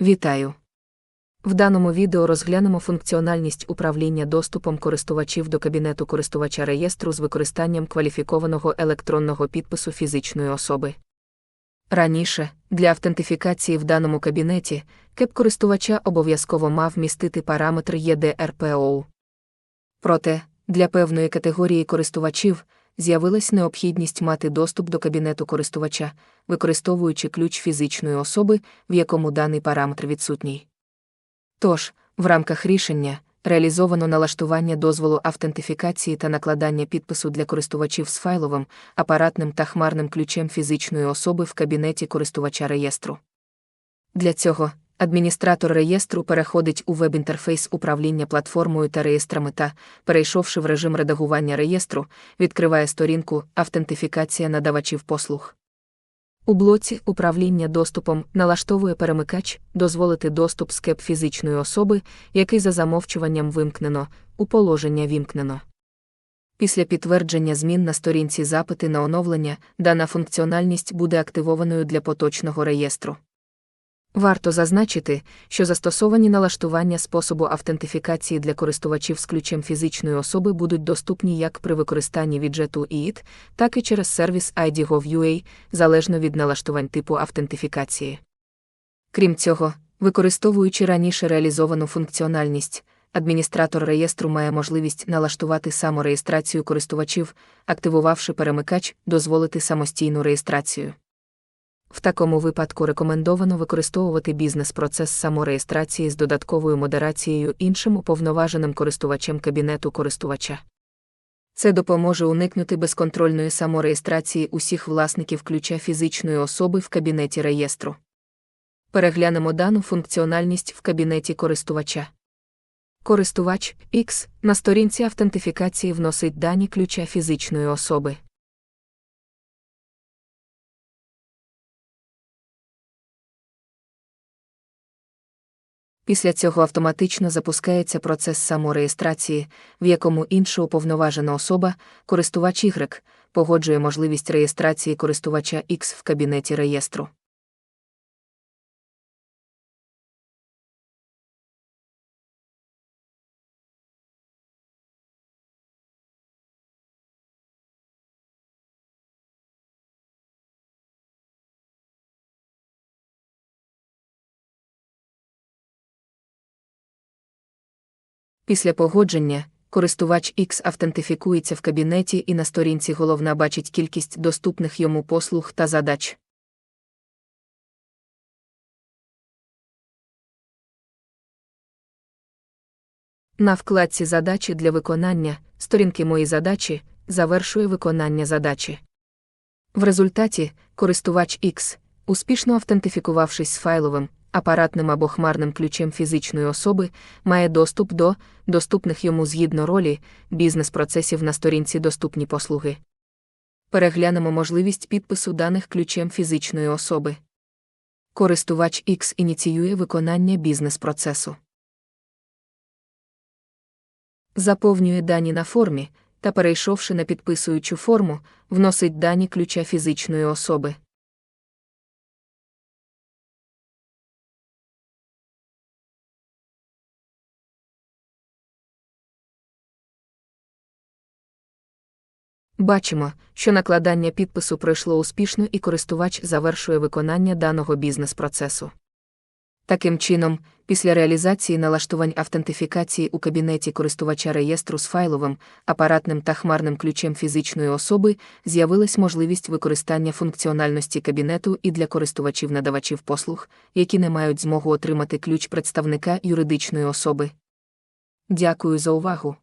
Вітаю! В даному відео розглянемо функціональність управління доступом користувачів до кабінету користувача реєстру з використанням кваліфікованого електронного підпису фізичної особи. Раніше, для автентифікації в даному кабінеті, кеп користувача обов'язково мав містити параметр ЄДРПОУ. Проте, для певної категорії користувачів з'явилась необхідність мати доступ до кабінету користувача, використовуючи ключ фізичної особи, в якому даний параметр відсутній. Тож, в рамках рішення реалізовано налаштування дозволу автентифікації та накладання підпису для користувачів з файловим, апаратним та хмарним ключем фізичної особи в кабінеті користувача реєстру. Для цього адміністратор реєстру переходить у веб-інтерфейс управління платформою та реєстрами та, перейшовши в режим редагування реєстру, відкриває сторінку Автентифікація надавачів послуг. У блоці управління доступом налаштовує перемикач дозволити доступ з кеп фізичної особи, який за замовчуванням вимкнено, у положення вімкнено. Після підтвердження змін на сторінці запити на оновлення дана функціональність буде активованою для поточного реєстру. Варто зазначити, що застосовані налаштування способу автентифікації для користувачів з ключем фізичної особи будуть доступні як при використанні віджету EIT, так і через сервіс ID.gov.ua, залежно від налаштувань типу автентифікації. Крім цього, використовуючи раніше реалізовану функціональність, адміністратор реєстру має можливість налаштувати самореєстрацію користувачів, активувавши перемикач, дозволити самостійну реєстрацію. В такому випадку рекомендовано використовувати бізнес-процес самореєстрації з додатковою модерацією іншим уповноваженим користувачем кабінету користувача. Це допоможе уникнути безконтрольної самореєстрації усіх власників ключа фізичної особи в кабінеті реєстру. Переглянемо дану функціональність в кабінеті користувача. Користувач X на сторінці автентифікації вносить дані ключа фізичної особи. Після цього автоматично запускається процес самореєстрації, в якому інша уповноважена особа, користувач Y, погоджує можливість реєстрації користувача X в кабінеті реєстру. Після погодження користувач X автентифікується в кабінеті і на сторінці головна бачить кількість доступних йому послуг та задач. На вкладці Задачі для виконання сторінки Мої задачі завершує виконання задачі. В результаті користувач X, успішно автентифікувавшись з файловим, апаратним або хмарним ключем фізичної особи, має доступ до доступних йому згідно ролі бізнес-процесів на сторінці Доступні послуги. Переглянемо можливість підпису даних ключем фізичної особи. Користувач X ініціює виконання бізнес-процесу. Заповнює дані на формі та, перейшовши на підписуючу форму, вносить дані ключа фізичної особи. Бачимо, що накладання підпису пройшло успішно і користувач завершує виконання даного бізнес-процесу. Таким чином, після реалізації налаштувань автентифікації у кабінеті користувача реєстру з файловим, апаратним та хмарним ключем фізичної особи з'явилась можливість використання функціональності кабінету і для користувачів-надавачів послуг, які не мають змогу отримати ключ представника юридичної особи. Дякую за увагу.